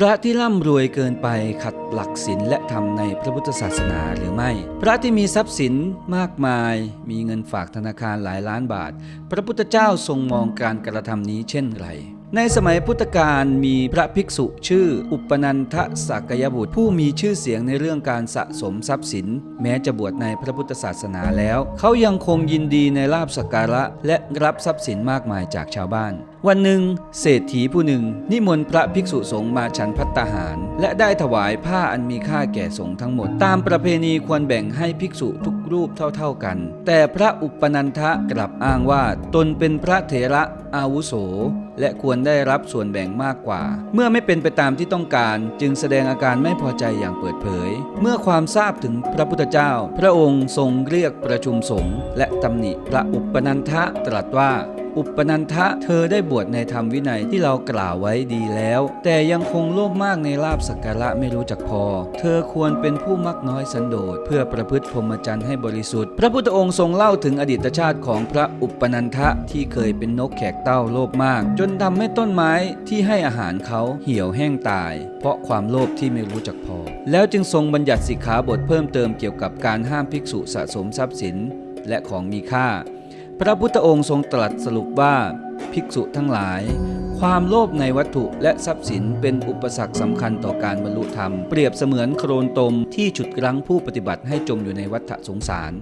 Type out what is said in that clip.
พระที่ร่ำรวยเกินไปขัดหลักศีลและธรรมในพระพุทธศาสนาหรือไม่ พระที่มีทรัพย์สินมากมาย มีเงินฝากธนาคารหลายล้านบาท พระพุทธเจ้าทรงมองการกระทำนี้เช่นไร ในสมัยพุทธกาลมีพระภิกษุชื่ออุปนันทสักยบุตรผู้มีชื่อเสียงในเรื่องการสะสมทรัพย์สิน แม้จะบวชในพระพุทธศาสนาแล้ว เขายังคงยินดีในลาบสักการะ และรับทรัพย์สินมากมายจากชาวบ้าน วันหนึ่ง เศรษฐีผู้หนึ่ง นิมนต์พระภิกษุสงฆ์มาฉันพัตตาหาร และได้ถวายผ้าอันมีค่าแก่สงฆ์ทั้งหมด ตามประเพณีควรแบ่งให้ภิกษุทุกรูปเท่า ๆกัน แต่พระอุปนันทะกลับอ้างว่าตนเป็นพระเถระอาวุโส และควรได้รับส่วนแบ่งมากกว่า เมื่อไม่เป็นไปตามที่ต้องการ จึงแสดงอาการไม่พอใจอย่างเปิดเผย เมื่อความทราบถึงพระพุทธเจ้า พระองค์ทรงเรียกประชุมสงฆ์และตำหนิพระอุปนันทะตรัสว่า อุปนันทะเธอได้บวชในธรรมวินัยที่เรากล่าวไว้ดีแล้ว แต่ยังคงโลภมากในลาบสักการะไม่รู้จักพอ เธอควรเป็นผู้มักน้อยสันโดษเพื่อประพฤติพรหมจรรย์ให้บริสุทธิ์ พระพุทธองค์ทรงเล่าถึงอดีตชาติของพระอุปนันทะที่เคยเป็นนกแขกเต้าโลภมาก จนทำให้ต้นไม้ที่ให้อาหารเขาเหี่ยวแห้งตาย เพราะความโลภที่ไม่รู้จักพอ แล้วจึงทรงบัญญัติสิกขาบทเพิ่มเติมเกี่ยวกับการห้ามภิกษุสะสมทรัพย์สินและของมีค่า พระพุทธองค์ทรงตรัสสรุปว่าภิกษุทั้งหลาย ความโลภในวัตถุและทรัพย์สินเป็นอุปสรรคสำคัญต่อการบรรลุธรรม เปรียบเสมือนโครนตมที่ฉุดรั้งผู้ปฏิบัติให้จมอยู่ในวัฏสงสาร